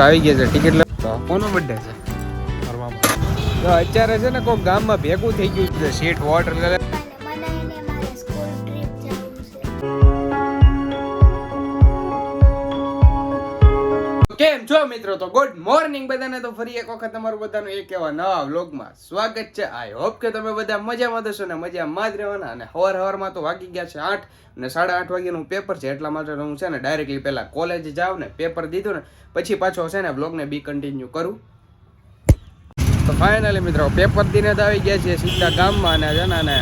આવી ગયા છે. ટિકિટ કોનો બર્થડે છે? તો અત્યારે છે ને કોઈ ગામમાં ભેગું થઈ ગયું છે. સીટ વોટર કેમ છો મિત્રો? તો ગુડ મોર્નિંગ બધાને. તો ફરી એક વખત તમારું બધાનું એક એવા નવા વ્લોગમાં સ્વાગત છે. આઈ હોપ કે તમે બધા મજામાં થશો ને મજામાં જ રહેવાના. અને હવાર હવારમાં તો વાગી ગયા છે આઠ અને સાડા આઠ વાગ્યાનું પેપર છે. એટલા માટે હું છે ને ડાયરેક્ટલી પહેલાં કોલેજ જાઉં ને પેપર દીધું ને પછી પાછો છે ને બ્લોગને બી કન્ટિન્યુ કરું. તો ફાઇનલી મિત્રો પેપર દીને તો આવી ગયા છે સીધા ગામમાં અને છે ને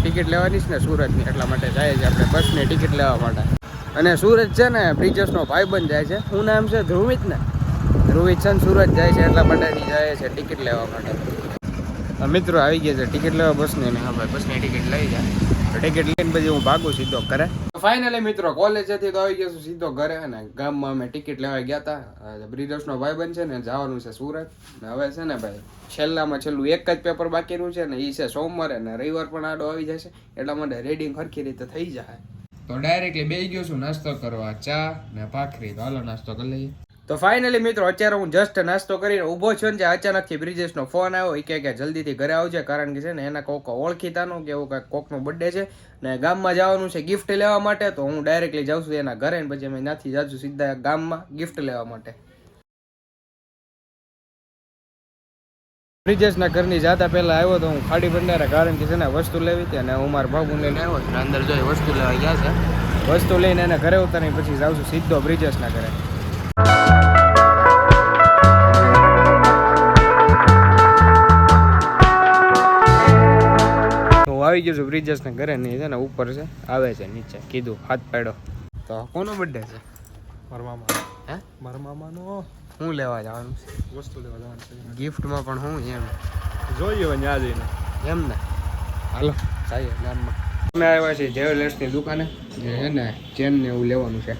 ટિકિટ લેવાની છે ને સુરતની. એટલા માટે જાય છે આપણે બસની ટિકિટ લેવા માટે. અને સુરત છે ને બ્રિજેશનો ભાઈબંધ જાય છે. શું નામ છે? ધ્રુવિત ને? ધ્રુવિત છે ને સુરત જાય છે એટલા માટે જાય છે ટિકિટ લેવા માટે. મિત્રો આવી ગયા છે. ટિકિટ લેવા બસની ને. હા ભાઈ, બસની ટિકિટ લઈ જાય ટિકિટ લઈને પછી હું ભાગું સીધો ઘરે. ફાઇનલી મિત્રો કોલેજેથી તો આવી ગયો છું સીધો ઘરે અને ગામમાં અમે ટિકિટ લેવા ગયા હતા બ્રિજેશનો ભાઈબંધ છે ને, જવાનું છે સુરત. ને હવે છે ને ભાઈ, છેલ્લામાં છેલ્લું એક જ પેપર બાકીનું છે ને એ છે સોમવારે ને રવિવાર પણ આડો આવી જશે. એટલા માટે રેડિંગ સરખી રીતે થઈ જાય. તો ડાયરેક્ટલી બે ગયો છું, નાસ્તો કરવા, ચા ને ભાખરી. તો હાલો, નાસ્તો કરી લઈએ. તો ફાઇનલી મિત્રો, અત્યારે હું જસ્ટ નાસ્તો કરીને ઊભો છું ને અચાનકથી બ્રિજેશનો ફોન આવ્યો એ કહે કે જલ્દીથી ઘરે આવજે, કારણ કે છે ને, એના કોક ઓળખીતાનો કે એવું કાંઈક કોકનો બર્થડે છે ને, ગામમાં જવાનું છે ગિફ્ટ લેવા માટે, તો હું ડાયરેક્ટલી જાઉં છું એના ઘરે ને, પછી અમે ત્યાંથી જાઉં સીધા ગામમાં ગિફ્ટ લેવા માટે. બ્રિજેશના ઘરની જાતા પહેલા આવ્યો તો હું ખાડી ભંડારા કારણ કે છે ને વસ્તુ લેવી હતી અને હું મારા બાબુ લઈને આવ્યો છું અંદર જોઈ વસ્તુ લેવા ગયા છે? વસ્તુ લઈને એને ઘરે ઉતારી પછી જાઉં છું સીધો બ્રિજેશના ઘરે હું આવી ગયો છું બ્રિજેશના ઘરે નહીં છે ને ઉપર છે આવે છે નીચે કીધું હાથ પાડ્યો તો કોનો બર્થડે છે? મારા મામા. હે? મારા મામાનો હું લેવા જવાનું છે? વસ્તુ લેવા જવાનું છે. ગિફ્ટમાં પણ હું એમ. જોઈએ હવે ત્યાં જઈને. એમ ને. હાલો જઈએ ગામમાં. અમે આવ્યા છીએ જ્વેલર્સની દુકાને. છે ને ચેન ને એવું લેવાનું છે.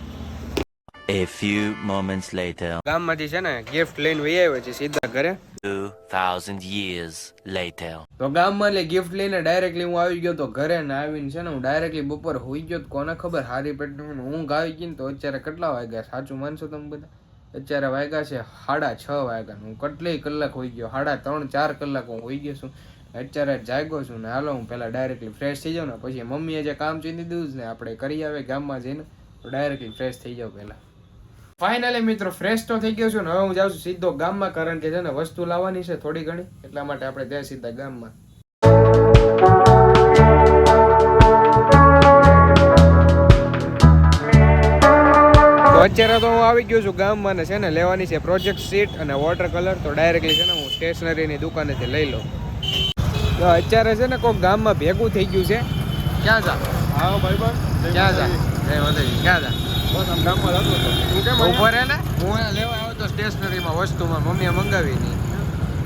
A few moments later, ગામમાંથી છે ને ગિફ્ટ લઈને વહી આવ્યા છે સીધા ઘરે. 2000 years later. તો ગામમાં એટલે ગિફ્ટ લઈને ડાયરેક્ટલી હું આવી ગયો તો ઘરે ને આવીને છે ને હું ડાયરેક્ટલી બપોર હોઈ ગયો તો કોને ખબર હારી પેટનું ઊંઘ આવી ગઈ ને તો અત્યારે કેટલા વાગ્યા? સાચું માનશો તમે બધા? અત્યારે વાગ્યા છે સાડા છ વાગ્યા હું કેટલી કલાક હોઈ ગયો? સાડા ત્રણ, ચાર કલાક હું હોઈ ગયો છું. અત્યારે જાગ્યો છું ને હાલો હું પહેલાં ડાયરેક્ટલી ફ્રેશ થઈ જાઉં ને પછી મમ્મીએ જે કામ ચીંધી દીધું ને આપણે કરી આવે ગામમાં જઈને. ડાયરેક્ટલી ફ્રેશ થઈ જાઉં પહેલાં. ફાઇનલી મિત્રો ફ્રેશ તો થઈ ગયો છું ને હવે હું જાઉં છું સીધો ગામમાં કારણ કે છે ને વસ્તુ લાવવાની છે થોડી ઘણી. એટલા માટે આપણે ત્યાં સીધા ગામમાં. અત્યારે તો હું આવી ગયો છું ગામમાં ને છે ને લેવાની છે પ્રોજેક્ટ સીટ અને વોટર કલર તો ડાયરેક્ટલી છે ને હું સ્ટેશનરીની દુકાનેથી લઈ લઉં. તો અત્યારે છે ને કોઈક ગામમાં ભેગું થઈ ગયું છે. ક્યાં જા? હા ભાઈ બસ ક્યાં જા? જય માતાજી. ક્યાં જા? બસ આમ ગામમાં જતો હતો. તું કેમ ઊભો રહે ને? હું લેવા આવ્યો તો સ્ટેશનરીમાં વસ્તુમાં મમ્મીએ મંગાવી નહીં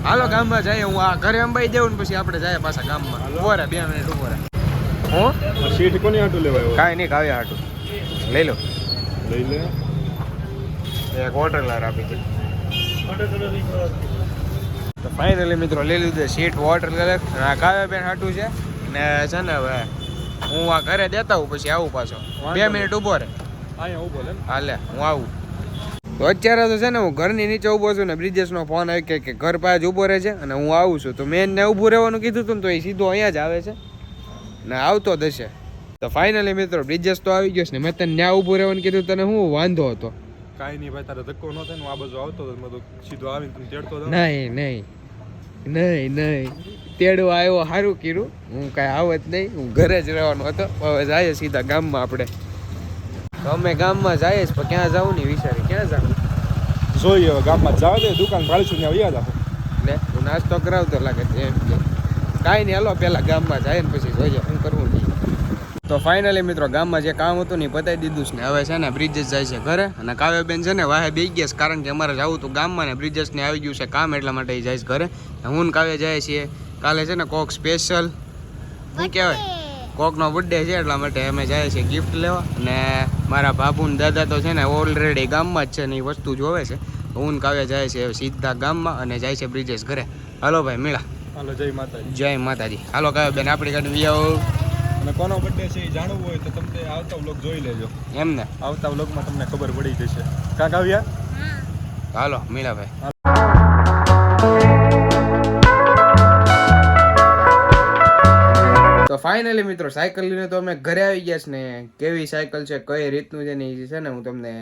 હાલો ગામમાં જઈએ. હું આ ઘરે અંબાઈ દેવું ને પછી આપણે જઈએ પાછા ગામમાં. ઊભો રહે બે મિનિટ ઊભો રહે. હું? સીટ કોની હાટું લેવા કાંઈ નહીં કાવ્યા હાટું. લઈ લો. લઈ લે. એક વોટર કલર આપી દે તો ફાઇનલી મિત્રો લઈ લીધું સીટ વોટર કલર આ કાવ્યાબેન હાટું છે. ને છે ને હવે હું આ ઘરે દેતા હું પછી આવું પાછો. બે મિનિટ ઊભો રહે. અહીંયા ઊભો ને. હાલે હું આવું. તો અત્યારે તો છે ને હું ઘરની નીચે ઊભો છું ને બ્રિજેશનો ફોન આવી કે કે ઘર પાસે જ ઊભો રહે છે અને હું આવું છું. તો મેં એને ઊભું રહેવાનું કીધું હતું ને તો એ સીધો અહીંયા જ આવે છે. ને આવતો જ હશે. તો ફાઇનલી મિત્રો બ્રિજેશ તો આવી ગયો છે ને મેં તને ત્યાં ઊભું રહેવાનું કીધું તને હું વાંધો હતો. કાંઈ નહીં ભાઈ તારે ધક્કો ન થાય હું આ બાજુ આવતો હતો મેં તો સીધો આવીને તું તેડતો હતો નહીં નહીં. નહીં નહીં. તેડો આવ્યો સારું કર્યું. હું કાંઈ આવત નહીં. હું ઘરે જ રહેવાનો હતો. હવે જાય સીધા ગામમાં આપણે. તો અમે ગામમાં જઈએ પણ ક્યાં જવું નહીં વિચારી. ક્યાં જવું? જોઈએ હવે ગામમાં જાવ દે દુકાન ભાળીશું ત્યાં આવ્યા હતા લે હું નાસ્તો કરાવતો લાગે છે એમ કે. કાંઈ નહીં હાલો પહેલાં ગામમાં જાય ને પછી જોઈએ શું કરવું નહીં તો ફાઇનલી મિત્રો ગામમાં જે કામ હતું ને એ પતાવી દીધું છે ને હવે છે ને બ્રિજેશ જાય છે ઘરે. અને કાવ્યબેન છે ને વાહે બેસી ગયા છે કારણ કે અમારે જવું હતું ગામમાં ને બ્રિજેસને આવી ગયું છે કામ એટલા માટે એ જાય છે ઘરે. હું ને કાવ્ય જાય છીએ. કાલે છે ને કોક સ્પેશિયલ શું કહેવાય? કોકનો બર્થડે છે એટલા માટે અમે જાય છે ગિફ્ટ લેવા. અને મારા બાબુ ને દાદા તો છે ને ઓલરેડી ગામમાં જ છે ને એ વસ્તુ જોવે છે. હું ને કાવ્ય જાય છે સીધા ગામમાં અને જાય છે બ્રિજેશ ઘરે. હાલો ભાઈ મેળા હાલો જય માતાજી. જય માતાજી. હાલો કાવ્ય બેન આપણી ગાડી વી આવો. અને કોનો બર્થડે છે એ જાણવું હોય તો તમને આવતા વ્લોગ જોઈ લેજો. એમ ને? આવતા વ્લોગમાં તમને ખબર પડી જશે. કાંક આવ્યા? હાલો મીણાભાઈ તો ફાઇનલી મિત્રો સાયકલ લઈને તો અમે ઘરે આવી ગયા છે ને કેવી સાયકલ છે કઈ રીતનું છે ને એ છે ને હું તમને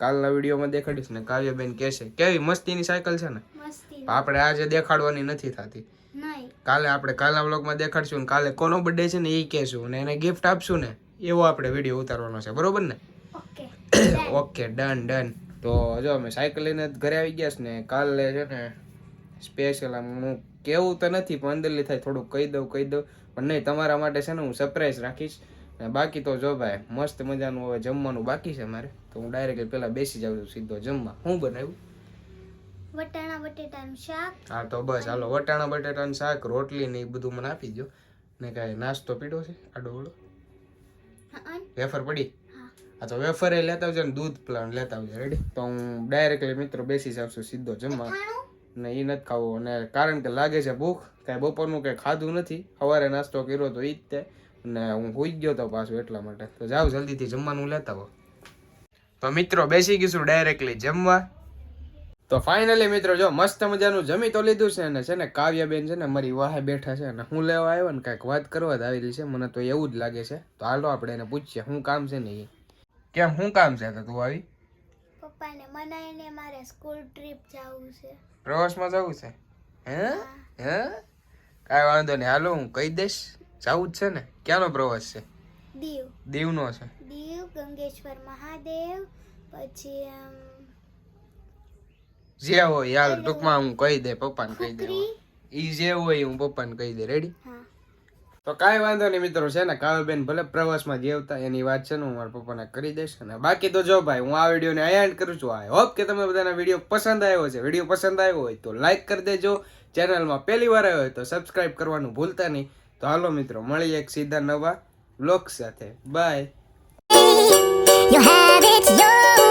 કાલના વિડીયોમાં દેખાડીશ ને કાવ્યબેન કહેશે કેવી મસ્તીની સાયકલ છે ને? આપણે આજે દેખાડવાની નથી થતી. કાલે આપણે કાલના બ્લોગમાં દેખાડશું ને કાલે કોનો બર્થડે છે ને એ કહેશું ને એને ગિફ્ટ આપશું ને એવો આપણે વીડિયો ઉતારવાનો છે. બરોબર ને? ઓકે. ડન ડન તો જો અમે સાયકલ લઈને ઘરે આવી ગયા છે ને કાલે છે ને સ્પેશિયલ આમ હું કેવું તો નથી પણ અંદરલી થાય થોડુંક કહી દઉં કહી દઉં. પણ નહીં તમારા માટે છે ને હું સરપ્રાઈઝ રાખીશ. ને બાકી તો જો ભાઈ મસ્ત મજાનું હવે જમવાનું બાકી છે મારે. તો હું ડાયરેક્ટ પહેલાં બેસી જાઉં છું સીધો જમવા. હું બનાવ્યું? વટાણા બટેટાનું શાક. હા તો બસ. હાલો વટાણા બટાટાનું શાક રોટલી ને એ બધું મને આપી દો ને કાંઈ નાસ્તો પીડો છે આડો ઓળો? હં, વેફર પડી? હા. તો વેફર એ લેતા આવજો ને દૂધ પ્લાન લેતા આવજો. રેડી તો હું ડાયરેક્ટલી મિત્રો બેસી છું સીધો જમવા. ને એ નથી ખાવું. અને કારણ કે લાગે છે ભૂખ કાંઈ બપોરનું કંઈ ખાધું નથી. સવારે નાસ્તો કર્યો તો એ જ તે. ને હું હોઈ ગયો તો પાછું એટલા માટે. તો જાઓ જલ્દીથી જમવાનું લેતા આવો. તો મિત્રો બેસી ગઈશું ડાયરેક્ટલી જમવા. તો ફાઇનલી મિત્રો જો મસ્ત મજાનું જમી તો લીધું છે ને છે ને કાવ્યાબેન છે ને મારી વાહે બેઠા છે ને હું લેવા આવ્યો ને કાંઈક વાત કરવા જ આવેલી છે. મને તો એવું જ લાગે છે. તો હાલો આપણે એને પૂછીએ શું કામ છે ને એ? કેમ શું કામ છે તો તું આવી? પપ્પાને મનાઈને મારે સ્કૂલ ટ્રીપ જવું છે. પ્રવાસમાં જવું છે? હે? હે. કાંઈ વાંધો નહીં. હાલો હું કહી દઈશ. જવું જ છે ને? ક્યાંનો પ્રવાસ છે? દીવ. દીવનો છે. દીવ ગંગેશ્વર મહાદેવ પછી જે હોય હાલ ટૂંકમાં હું કહી દે પપ્પાને કહી દે ઈ જે હોય હું પપ્પાને કહી દે રેડી તો કાંઈ વાંધો નહીં મિત્રો છે ને કાવ્યબેન ભલે પ્રવાસમાં જેવતા એની વાત છે ને હું મારા પપ્પાને કરી દઈશ. અને બાકી તો જો ભાઈ હું આ વિડીયોને અહીંયા એન્ડ કરું છું. આઈ હોપ કે તમે બધાના વીડિયો પસંદ આવ્યો છે વીડિયો પસંદ આવ્યો હોય તો લાઈક કરી દેજો. ચેનલમાં પહેલી વાર આવ્યો હોય તો સબસ્ક્રાઇબ કરવાનું ભૂલતા નહીં. તો હાલો મિત્રો મળીએ એક સીધા નવા બ્લોગ સાથે. Bye You have it your